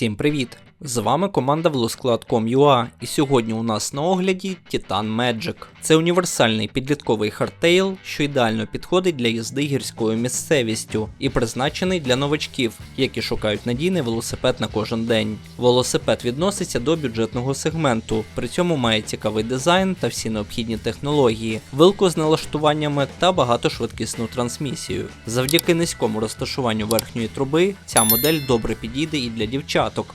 Всім привіт! З вами команда Велосклад.com.ua і сьогодні у нас на огляді Titan Magic. Це універсальний підлітковий хардтейл, що ідеально підходить для їзди гірською місцевістю і призначений для новачків, які шукають надійний велосипед на кожен день. Велосипед відноситься до бюджетного сегменту, при цьому має цікавий дизайн та всі необхідні технології, вилку з налаштуваннями та багатошвидкісну трансмісію. Завдяки низькому розташуванню верхньої труби ця модель добре підійде і для дівчаток,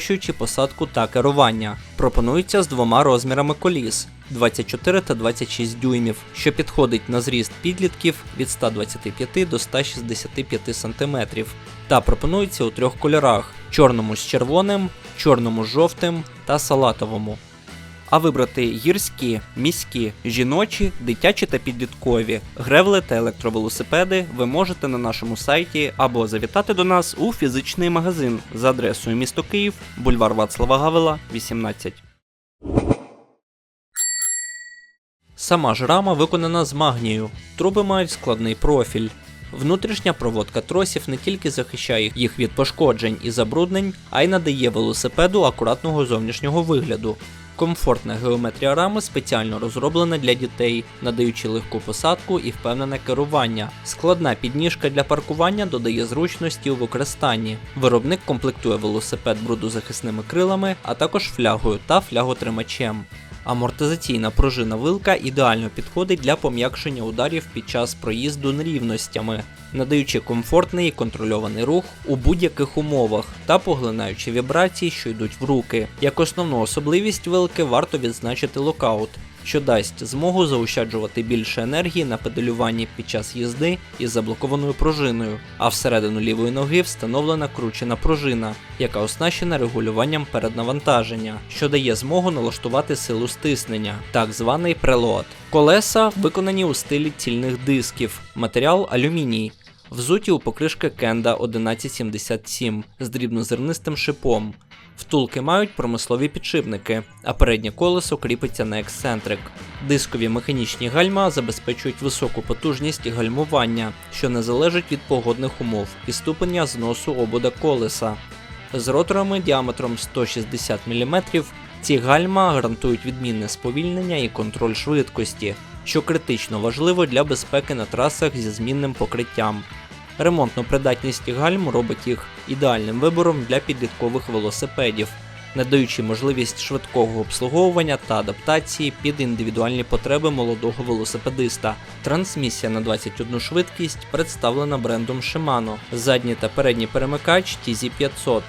спрощуючи посадку та керування. Пропонується з двома розмірами коліс. 24 та 26 дюймів, що підходить на зріст підлітків від 125 до 165 см, та пропонується у трьох кольорах: чорному з червоним, чорному з жовтим та салатовому. А вибрати гірські, міські, жіночі, дитячі та підліткові, гревли та електровелосипеди ви можете на нашому сайті або завітати до нас у фізичний магазин за адресою місто Київ, бульвар Вацлава Гавела, 18. Сама ж рама виконана з магнію. Труби мають складний профіль. Внутрішня проводка тросів не тільки захищає їх від пошкоджень і забруднень, а й надає велосипеду акуратного зовнішнього вигляду. Комфортна геометрія рами спеціально розроблена для дітей, надаючи легку посадку і впевнене керування. Складна підніжка для паркування додає зручності у використанні. Виробник комплектує велосипед брудозахисними крилами, а також флягою та фляготримачем. Амортизаційна пружина вилка ідеально підходить для пом'якшення ударів під час проїзду нерівностями, надаючи комфортний і контрольований рух у будь-яких умовах та поглинаючи вібрації, що йдуть в руки. Як основну особливість вилки варто відзначити локаут, що дасть змогу заощаджувати більше енергії на педалюванні під час їзди із заблокованою пружиною, а всередину лівої ноги встановлена кручена пружина, яка оснащена регулюванням переднавантаження, що дає змогу налаштувати силу стиснення, так званий прелот. Колеса виконані у стилі цільних дисків, матеріал алюміній. Взуті у покришки Кенда 1177 з дрібнозернистим шипом. Втулки мають промислові підшипники, а переднє колесо кріпиться на ексцентрик. Дискові механічні гальма забезпечують високу потужність гальмування, що не залежить від погодних умов і ступеня зносу обода колеса. З роторами діаметром 160 мм ці гальма гарантують відмінне сповільнення і контроль швидкості, що критично важливо для безпеки на трасах зі змінним покриттям. Ремонтну придатність гальм робить їх ідеальним вибором для підліткових велосипедів, надаючи можливість швидкого обслуговування та адаптації під індивідуальні потреби молодого велосипедиста. Трансмісія на 21 швидкість представлена брендом Shimano, задній та передній перемикач TZ500.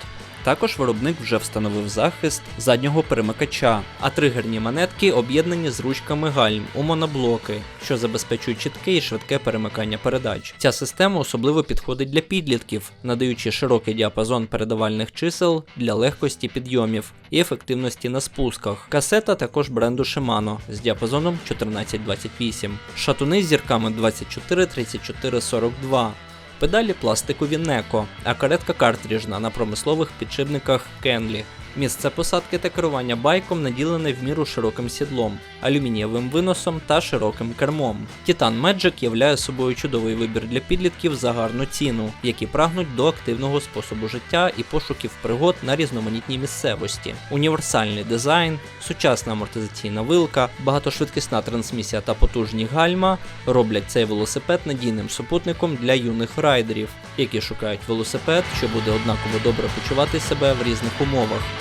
Також виробник вже встановив захист заднього перемикача, а тригерні монетки об'єднані з ручками гальм у моноблоки, що забезпечують чітке і швидке перемикання передач. Ця система особливо підходить для підлітків, надаючи широкий діапазон передавальних чисел для легкості підйомів і ефективності на спусках. Касета також бренду Shimano з діапазоном 1428, шатуни з зірками 24, 34, 42. Педалі пластикові Неко, а каретка картриджна на промислових підшипниках Кенлі. Місце посадки та керування байком наділене в міру широким сідлом, алюмінієвим виносом та широким кермом. Titan Magic являє собою чудовий вибір для підлітків за гарну ціну, які прагнуть до активного способу життя і пошуків пригод на різноманітній місцевості. Універсальний дизайн, сучасна амортизаційна вилка, багатошвидкісна трансмісія та потужні гальма роблять цей велосипед надійним супутником для юних райдерів, які шукають велосипед, що буде однаково добре почувати себе в різних умовах.